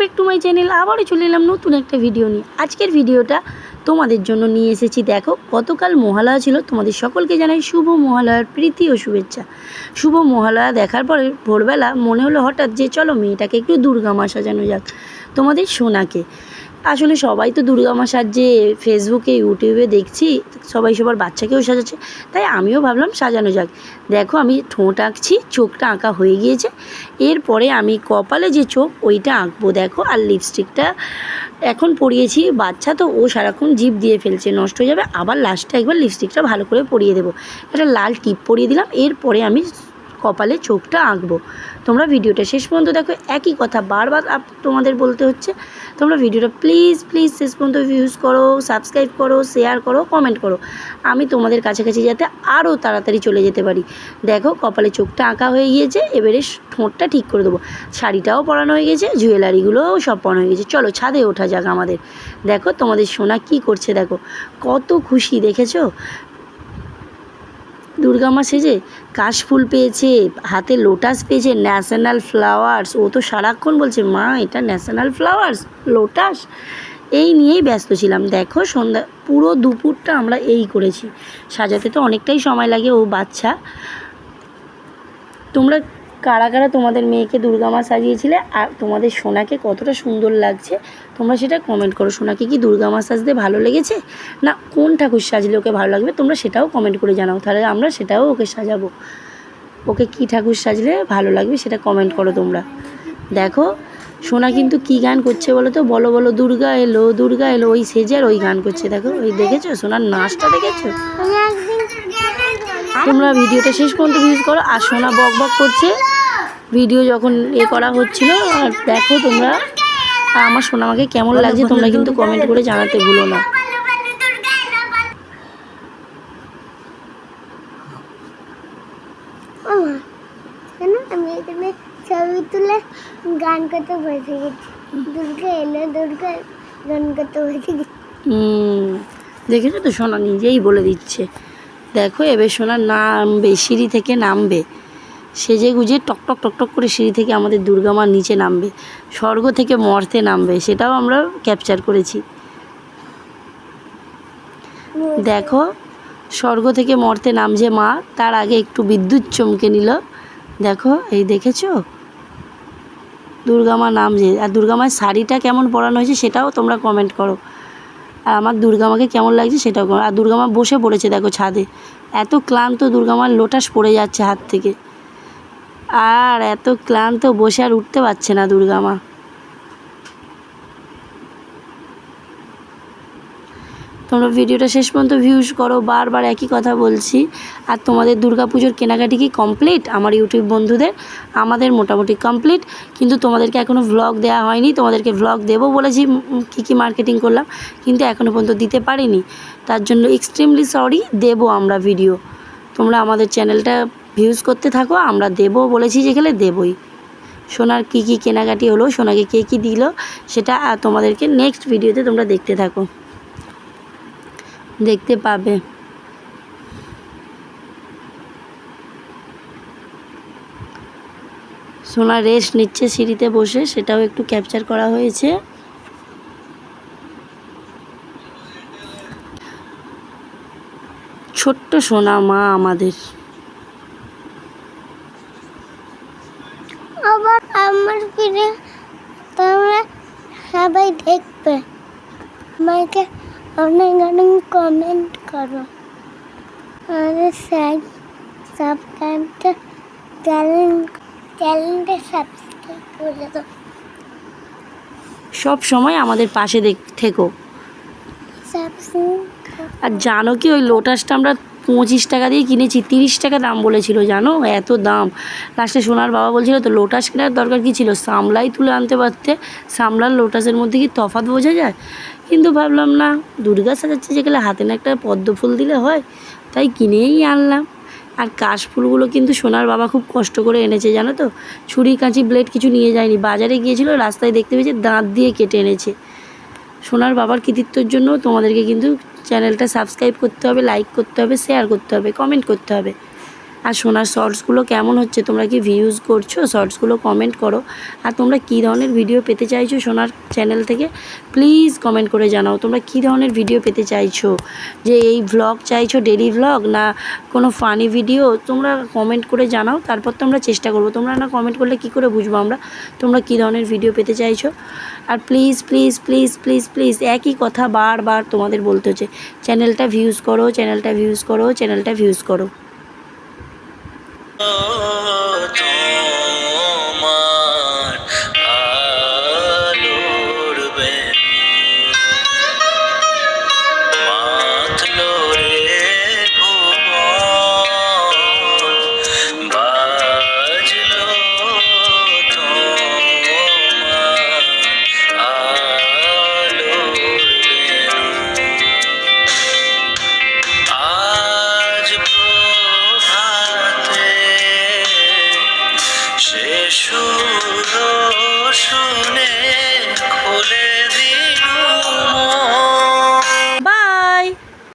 Back to my channel আবারও চলে এলাম নতুন একটা ভিডিও নিয়ে। আজকের ভিডিওটা তোমাদের জন্য নিয়ে এসেছি, দেখো, গতকাল মহালয়া ছিল, তোমাদের সকলকে জানাই শুভ মহালয়ার প্রীতি ও শুভেচ্ছা। শুভ মহালয়া দেখার পরে ভোরবেলা মনে হলো হঠাৎ যে, চলো মেয়েটাকে একটু দুর্গা মা সাজানো যাক তোমাদের সোনাকে। আসলে সবাই তো দুর্গা মা সাজছে ফেসবুকে ইউটিউবে দেখছি, সবাই সবার বাচ্চাকেও সাজাচ্ছে, তাই আমিও ভাবলাম সাজানো যাক। দেখো আমি ঠোঁট আঁকছি, চোখটা আঁকা হয়ে গিয়েছে, এরপরে আমি কপালে যে চোখ, ওইটা আঁকবো। দেখো, আর লিপস্টিকটা এখন পরিয়েছি, বাচ্চা তো, ও সারাক্ষণ জিভ দিয়ে ফেলছে, নষ্ট হয়ে যাবে, আবার লাস্টে একবার লিপস্টিকটা ভালো করে পরিয়ে দেবো। একটা লাল টিপ পরিয়ে দিলাম, এরপরে আমি কপালে চোখটা আঁকবো। তোমরা ভিডিওটা শেষ পর্যন্ত দেখো, একই কথা বারবার তোমাদের বলতে হচ্ছে। তোমরা ভিডিওটা প্লিজ প্লিজ শেষ পর্যন্ত ভিউজ করো সাবস্ক্রাইব করো শেয়ার করো কমেন্ট করো। আমি তোমাদের কাছাকাছি যাতে আরও তাড়াতাড়ি চলে যেতে পারি। দেখো, কপালে চোখটা আঁকা হয়ে গিয়েছে, এবারে ঠোঁটটা ঠিক করে দেবো। শাড়িটাও পরানো হয়ে গেছে, জুয়েলারিগুলোও সব পরানো হয়ে গেছে। চলো, ছাদে ওঠা যাক আমাদের। দেখো, তোমাদের সোনা কি করছে দেখো। কত খুশি, দেখেছ? দুর্গা মা সেজে কাশফুল পেয়েছে, হাতে লোটাস পেয়েছে ন্যাশনাল ফ্লাওয়ার্স ও তো সারাক্ষণ বলছে, মা, এটা ন্যাশনাল ফ্লাওয়ার্স লোটাস এই নিয়েই ব্যস্ত ছিলাম। দেখো, সন্ধ্যা, পুরো দুপুরটা আমরা এই করেছি। সাজাতে তো অনেকটাই সময় লাগে, ও বাচ্চা। তোমরা কারা কারা তোমাদের মেয়েকে দুর্গা মা সাজিয়েছিলে, আর তোমাদের সোনাকে কতটা সুন্দর লাগছে, তোমরা সেটা কমেন্ট করো। সোনাকে কি দুর্গা মা সাজতে ভালো লেগেছে, না কোন ঠাকুর সাজলে ওকে ভালো লাগবে, তোমরা সেটাও কমেন্ট করে জানাও। তাহলে আমরা সেটাও ওকে সাজাবো। ওকে কি ঠাকুর সাজলে ভালো লাগবে সেটা কমেন্ট করো তোমরা। দেখো, সোনা কিন্তু কি গান করছে বলো তো? বলো বলো, দুর্গা এলো দুর্গা এলো, ওই সেজে আর ওই গান করছে। দেখো, ওই দেখেছ? সোনার নাচটা দেখেছ? একদিন তোমরা ভিডিওটা শেষ পর্যন্ত ভিউজ করো। আর সোনা বক বক করছে। ভিডিও যখন এ করা হচ্ছিল আর দেখো তোমরা। আর আমার সোনা আমাকে কেমন লাগছে তোমরা কিন্তু কমেন্ট করে জানাতে ভুলো না। ছবি তুলে গান করতে বসে গেছি। দুর্গা এলো দুর্গা গান করতে বসে গেছি। দেখেছ তো সোনা নিজেই বলে দিচ্ছে। দেখো, এবার সোনা নামবে, সিঁড়ি থেকে নামবে। সেজে গুজে টক টক টক টক করে সিঁড়ি থেকে আমাদের দুর্গা মা নিচে নামবে। স্বর্গ থেকে মর্তে নামবে, সেটাও আমরা ক্যাপচার করেছি। দেখো, স্বর্গ থেকে মর্তে নামছে মা, তার আগে একটু বিদ্যুৎ চমকে নিল। দেখো, এই দেখেছ? দুর্গা মা নামছে। আর দুর্গা মায়ের শাড়িটা কেমন পরানো হয়েছে সেটাও তোমরা কমেন্ট করো। আর আমার দুর্গামাকে কেমন লাগছে সেটাও আর দুর্গামা বসে পড়েছে দেখো ছাদে। এত ক্লান্ত দুর্গামার লোটাস পড়ে যাচ্ছে হাত থেকে। আর এত ক্লান্ত বসে আর উঠতে পারছে না দুর্গা তোমরা ভিডিওটা শেষ পর্যন্ত ভিউজ করো, বারবার একই কথা বলছি। আর তোমাদের দুর্গা পুজোর কেনাকাটি কি কমপ্লিট আমার ইউটিউব বন্ধুদের, আমাদের মোটামুটি কমপ্লিট কিন্তু তোমাদেরকে এখনও ভ্লগ দেওয়া হয়নি, তোমাদেরকে ভ্লগ দেবো বলেছি কী কী মার্কেটিং করলাম, কিন্তু এখনও পর্যন্ত দিতে পারিনি। তার জন্য এক্সট্রিমলি সরি দেবো আমরা ভিডিও তোমরা আমাদের চ্যানেলটা ভিউজ করতে থাকো, আমরা দেবো বলেছি যেখানে দেবই। সোনার কী কী কেনাকাটি হলো, সোনাকে কে কী দিল, সেটা তোমাদেরকে নেক্সট ভিডিওতে তোমরা দেখতে থাকো। দেখতে পাবে। সোনা রেস্ট নিচ্ছে সিঁড়িতে বসে, সেটাও একটু ক্যাপচার করা হয়েছে। ছোট্ট সোনা মা আমাদের। আবার আমার ফিরে তোমরা সবাই দেখবে। আমাকে অনেক অনেক কমেন্ট করো। আমাদের সাইড সাবস্ক্রাইবটা চ্যানেল চ্যানেলটা সাবস্ক্রাইব করে দাও। সব সময় আমাদের পাশে থেকো। আর জানো কি ওই লোটাসটা আমরা পঁচিশ টাকা দিয়ে কিনেছি তিরিশ টাকা দাম বলেছিল জানো? এত দাম। লাস্টে সোনার বাবা বলছিল তো লোটাস কেনার দরকার কী ছিল? সামলাই তুলে আনতে পারতে সামলার লোটাসের মধ্যে কি তফাৎ বোঝা যায়? কিন্তু ভাবলাম, না, দুর্গা সাজাচ্ছে যেগুলো হাতে না একটা পদ্ম ফুল দিলে হয়, তাই কিনেই আনলাম। আর কাশফুলগুলো কিন্তু সোনার বাবা খুব কষ্ট করে এনেছে, জানো তো? ছুরি, কাঁচি, ব্লেড কিছু নিয়ে যায়নি। বাজারে গিয়েছিল, রাস্তায় দেখতে পেয়েছে, দাঁত দিয়ে কেটে এনেছে। সোনার বাবার কৃতিত্বর জন্য তোমাদেরকে কিন্তু চ্যানেলটা সাবস্ক্রাইব করতে হবে, লাইক করতে হবে, শেয়ার করতে হবে, কমেন্ট করতে হবে। আর সোনার শর্টসগুলো কেমন হচ্ছে? তোমরা কি ভিউজ করছ? শর্টসগুলো কমেন্ট করো। আর তোমরা কী ধরনের ভিডিও পেতে চাইছো সোনার চ্যানেল থেকে? প্লিজ কমেন্ট করে জানাও। তোমরা কী ধরনের ভিডিও পেতে চাইছো? যে এই ভ্লগ চাইছো ডেলি ভ্লগ না কোনো ফানি ভিডিও তোমরা কমেন্ট করে জানাও, তারপর তো আমরা চেষ্টা করব। তোমরা না কমেন্ট করলে কী করে বুঝব আমরা? তোমরা কী ধরনের ভিডিও পেতে চাইছো? আর please please please please please একই কথা বারবার তোমাদের বলতে হচ্ছে। চ্যানেলটা ভিউজ করো চ্যানেলটা ভিউজ করো চ্যানেলটা ভিউজ করো। তো